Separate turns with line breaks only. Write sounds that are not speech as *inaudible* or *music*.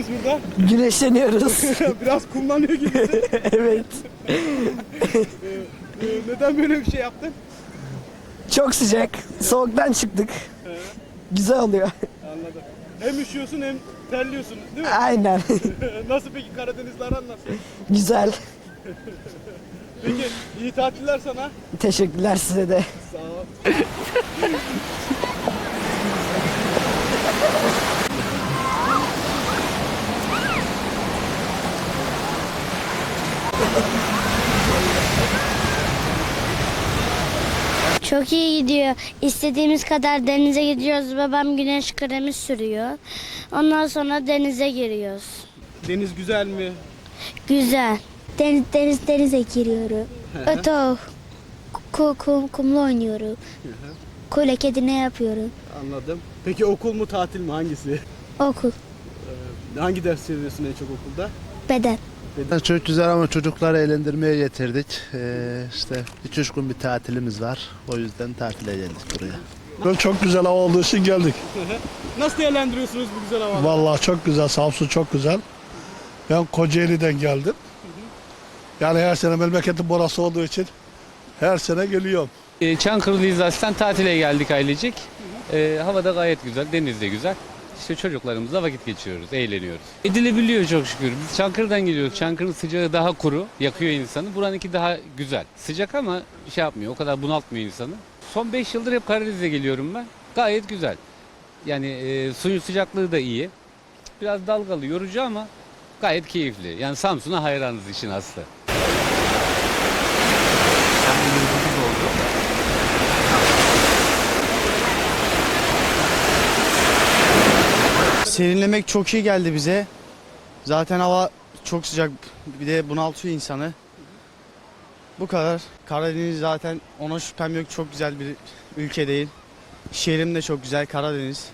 yapıyorsunuz burada? *laughs*
Güneşleniyoruz. *laughs*
Biraz kumlanıyor gibisin. *laughs*
evet.
Ee, neden böyle bir şey yaptın?
Çok sıcak. Soğuktan çıktık. Güzel oluyor.
Anladım. Hem üşüyorsun hem terliyorsun değil mi?
Aynen.
nasıl peki Karadeniz'le aran nasıl?
Güzel.
Peki iyi tatiller sana.
Teşekkürler size de.
Sağ ol.
Çok iyi gidiyor. İstediğimiz kadar denize gidiyoruz. Babam güneş kremi sürüyor. Ondan sonra denize giriyoruz.
Deniz güzel mi?
Güzel. Deniz deniz denize giriyorum. Öto. Kum, kum, kumla oynuyorum. Kule kedi ne yapıyorum?
Anladım. Peki okul mu tatil mi hangisi?
Okul.
Hangi ders seviyorsun en çok okulda?
Beden.
Çok güzel ama çocukları eğlendirmeye getirdik. Ee, işte 2-3 gün bir tatilimiz var. O yüzden tatile geldik buraya.
Çok güzel hava olduğu için geldik.
Nasıl değerlendiriyorsunuz bu güzel havayı?
Vallahi çok güzel, Samsun çok güzel. Ben Kocaeli'den geldim. Yani her sene memleketim burası olduğu için her sene geliyorum.
E, Çankırılıyız aslen tatile geldik ailecek. E, hava da gayet güzel, deniz de güzel. İşte çocuklarımızla vakit geçiriyoruz, eğleniyoruz. Edilebiliyor çok şükür. Biz Çankırı'dan geliyoruz. Çankırı'nın sıcağı daha kuru, yakıyor insanı. Buranınki daha güzel. Sıcak ama şey yapmıyor, o kadar bunaltmıyor insanı. Son 5 yıldır hep Karadeniz'e geliyorum ben. Gayet güzel. Yani e, suyun sıcaklığı da iyi. Biraz dalgalı, yorucu ama gayet keyifli. Yani Samsun'a hayranız işin aslı.
Serinlemek çok iyi geldi bize. Zaten hava çok sıcak. Bir de bunaltıyor insanı. Bu kadar. Karadeniz zaten ona şüphem yok. Çok güzel bir ülke değil. Şehrim de çok güzel Karadeniz.